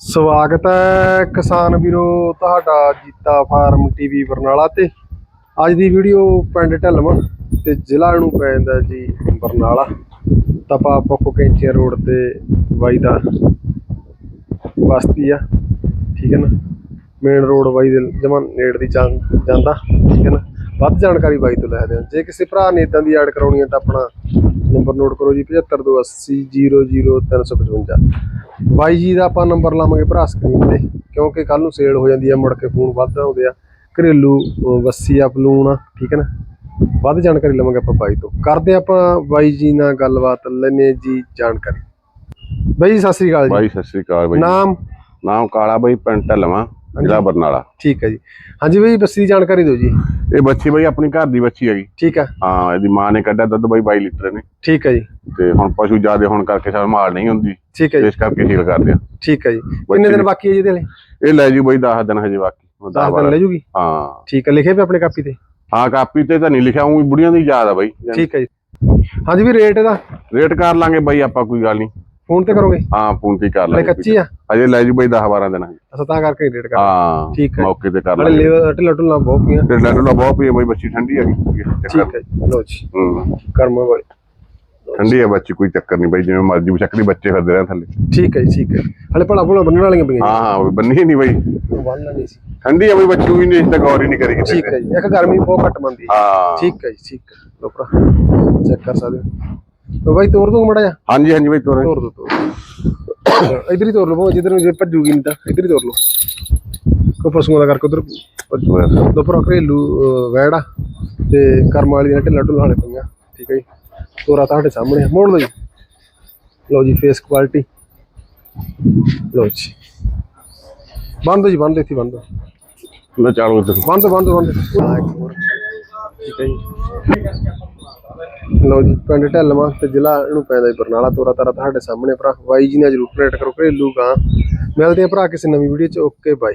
ਸਵਾਗਤ ਹੈ ਕਿਸਾਨ ਵੀਰੋ ਤੁਹਾਡਾ ਜੀਤਾ ਫਾਰਮ ਟੀਵੀ ਬਰਨਾਲਾ ਤੇ। ਅੱਜ ਦੀ ਵੀਡੀਓ ਪਿੰਡ ਢਲਵਾਂ ਤੇ ਜ਼ਿਲ੍ਹਾ ਨੂੰ ਪੈ ਜਾਂਦਾ ਜੀ ਬਰਨਾਲਾ। ਤਪਾ ਪੱਕੋ ਕੈਂਚੇ ਰੋਡ ਤੇ ਬਾਈ ਦਾ ਬਸਤੀ ਆ, ਠੀਕ ਹੈ ਨਾ? ਮੇਨ ਰੋਡ ਬਾਈ ਦੇ ਜਮਾਂ ਨੇੜ ਦੀ ਜਾਂਦਾ, ਠੀਕ ਹੈ ਨਾ? ਵੱਧ ਜਾਣਕਾਰੀ ਬਾਈ ਤੋਂ ਲੈ ਦੇ ਜੇ ਕਿਸੇ ਭਰਾ ਨੇ ਇਦਾਂ ਦੀ ਐਡ ਕਰਾਉਣੀ ਹੈ ਤਾਂ ਆਪਣਾ ਨੰਬਰ ਨੋਟ ਕਰੋ ਜੀ 7528000355 ਬਾਈ ਜੀ ਦਾ ਆਪਾਂ ਨੰਬਰ ਲਾਵਾਂਗੇ ਭਰਾ ਸਕਰੀਨ ਤੇ ਕਿਉਂਕਿ ਕੱਲ ਨੂੰ ਸੇਲ ਹੋ ਜਾਂਦੀ ਆ ਮੁੜ ਕੇ ਫੋਨ ਵੱਧ ਆਉਂਦੇ ਆ। ਘਰੇਲੂ ਵੱਸੀ ਆ ਬਲੂਨ ਆ ਠੀਕ ਹੈ ਨਾ? ਵੱਧ ਜਾਣਕਾਰੀ ਲਵਾਂਗੇ ਆਪਾਂ ਬਾਈ ਤੋਂ। ਕਰਦੇ ਆਪਾਂ ਬਾਈ ਜੀ ਨਾਲ ਗੱਲਬਾਤ ਲੈਨੇ ਜੀ ਜਾਣਕਾਰੀ। ਬਾਈ ਸਤਿ ਸ੍ਰੀ ਅਕਾਲ ਜੀ। ਬਾਈ ਸਤਿ ਸ੍ਰੀ ਅਕਾਲ ਬਾਈ ਨਾਮ? ਨਾਮ ਕਾਲਾ ਬਾਈ ਪਿੰਡ ਢਲਵਾਂ ਜ਼ਿਲ੍ਹਾ ਬਰਨਾਲਾ। ਠੀਕ ਹੈ ਜੀ। ਹਾਂਜੀ ਬਾਈ ਬੱਸੀ ਦੀ ਜਾਣਕਾਰੀ ਦਿਓ ਜੀ। ਇਹ ਬੱਚੀ ਬਾਈ ਆਪਣੀ ਘਰ ਦੀ ਬੱਚੀ ਹੈਗੀ। ਠੀਕ ਹੈ ਹਾਂ ਇਹਦੀ ਮਾਂ ਨੇ ਕੱਢਿਆ ਦੁੱਧ ਬਾਈ 22 ਲੀਟਰ ਨੇ ਠੀਕ ਹੈ ਜੀ। ਤੇ ਹੁਣ ਪਸ਼ੂ ਜ਼ਿਆਦੇ ਹੋਣ ਕਰਕੇ ਸੰਭਾਲ ਨਹੀਂ ਹੁੰਦੀ। ਠੀਕ ਹੈ ਜੀ। ਇਸ ਕਰਕੇ ਹੀਲ ਕਰਦੇ ਆ। ਠੀਕ ਹੈ ਜੀ। ਕਿੰਨੇ ਦਿਨ ਬਾਕੀ ਹੈ ਜੀ ਇਹਦੇ ਲਈ? ਇਹ ਲੈ ਜੂ ਬਾਈ 10 ਦਿਨ ਹਜੇ ਬਾਕੀ। ਉਹ 10 ਦਿਨ ਲੈ ਜੂਗੀ? ਹਾਂ। ਠੀਕ ਹੈ ਲਿਖੇ ਵੀ ਆਪਣੇ ਕਾਪੀ ਤੇ? ਹਾਂ ਕਾਪੀ ਤੇ ਤਾਂ ਨਹੀਂ ਲਿਖਿਆ ਉਹ ਬੁੜੀਆਂ ਦੀ ਯਾਦ ਆ ਬਾਈ। ਠੀਕ ਹੈ ਜੀ। ਹਾਂਜੀ ਵੀ ਰੇਟ ਇਹਦਾ? ਰੇਟ ਕਰ ਲਾਂਗੇ ਬਾਈ ਆਪਾਂ ਕੋਈ ਗੱਲ ਨਹੀਂ। ਫੋਨ ਤੇ ਕਰੋਗੇ? ਹਾਂ ਫੋਨ ਤੇ ਕਰ ਲਾਂਗੇ ਕੱਚੀ ਆ? ਹਜੇ ਲੈ ਜੂ ਬਾਈ 10 12 ਦਿਨ ਅਸਾਂ ਤਾਂ ਕਰਕੇ ਰੇਟ ਕਰ ਹਾਂ ਠੀਕ ਹੈ। ਮੌਕੇ ਤੇ ਕਰ ਲਾਂਗੇ। ਲੇਵਰ ਢਿੱਲਾ ਢੁੱਲਾ ਬਹੁਤ ਪਈਆਂ। ਤੇ ਲੈਟਲਾ ਬਹੁਤ ਪਈ ਆ ਬਾਈ ਬੱਚੀ ਠੰਡੀ ਹੈਗੀ। ਠੀਕ ਹੈ ਲੋ ਜੀ ਹੂੰ। ਕਰਮ ਵਾਲੀ ਠੰਡੀ ਆ ਬੱਚੀ ਕੋਈ ਚੱਕਰ ਨਹੀਂ ਬਾਈ ਜਿਵੇਂ ਮਰਜ਼ੀ ਬਚਕਰੀ ਬੱਚੇ ਫਿਰਦੇ ਰਹਿਣ ਥੱਲੇ। ਠੀਕ ਹੈ ਜੀ ਠੀਕ ਹੈ। ਹਲੇ ਭਲਾ ਭਲਾ ਬੰਨਣ ਵਾਲੀਆਂ ਪਈਆਂ ਹਾਂ ਹਾਂ ਬੰਨੀ ਨਹੀਂ ਬਾਈ। ਬੰਨਣਾ ਨਹੀਂ ਸੀ। ਠੰਡੀ ਆ ਬਈ ਬੱਚੂ ਵੀ ਨਹੀਂ ਇਸ ਤਾਂ ਗੌਰ ਹੀ ਨਹੀਂ ਕਰੀ ਠੀਕ ਹੈ ਜੀ ਇੱਕ ਗਰਮੀ ਬਹੁਤ ਘੱਟ ਮੰਦੀ ਹੈ। ਠੀਕ ਹੈ ਜੀ ਠੀਕ ਹੈ। ਲੋ ਭਰਾ ਚੈੱਕ ਕਰ ਸਕਦੇ ਲੋ ਬਾਈ ਤੋੜ ਦੋ ਮੜਾ ਜਾ ਹਾਂਜੀ ਹਾਂਜੀ ਬਾਈ ਤੋਰੇ। ਤੋੜ ਦੋ ਤੋੜ ਇਧਰ ਹੀ ਤੋੜ ਲਓ ਜਿੱਧਰ ਨੂੰ ਜੇ ਭੱਜੂਗੀ ਨਹੀਂ ਤਾਂ ਇਧਰ ਹੀ ਤੋੜ ਲਓ। ਕੋ ਪਸ਼ੂਆਂ ਦਾ ਕਰਕੇ ਉਧਰ ਦੋ। ਭਰਾ ਘਰੇਲੂ ਵੈੜ ਤੇ ਕਰਮ ਵਾਲੀ ਦੀਆਂ ਢਿੱਲਾ ਢੁੱਲਾ ਵਾਲੇ ਪਈਆਂ। ਠੀਕ ਹੈ ਜੀ। ਤੋਰਾ ਤੁਹਾਡੇ ਸਾਹਮਣੇ ਆ। ਮੋੜ ਲਓ ਜੀ। ਲਓ ਜੀ ਫੇਸ ਕੁਆਲਿਟੀ ਲਓ ਜੀ। ਬੰਦ ਜੀ ਬੰਦ ਇੱਥੇ ਬੰਦ। ਲੈ ਚਾਲੂ ਇੱਧਰ ਬੰਦ ਬੰਦ ਬੰਦ। ਠੀਕ ਹੈ ਜੀ। ਲਓ ਜੀ, ਪਿੰਡ ਢੱਲਵਾਂ ਤੇ ਜ਼ਿਲ੍ਹਾ ਇਹਨੂੰ ਪੈਂਦਾ ਬਰਨਾਲਾ ਤੋਰਾ ਤਾਰਾ ਤੁਹਾਡੇ ਸਾਹਮਣੇ ਭਰਾ। ਬਾਈ ਜੀ ਨਾਲ ਜਰੂਰ ਪ੍ਰੇਟ ਕਰੋ, ਘਰੇਲੂ ਗਾਂ। ਮਿਲਦੇ ਆ ਭਰਾ ਕਿਸੇ ਨਵੀਂ ਵੀਡੀਓ ਚ। ਓਕੇ ਬਾਈ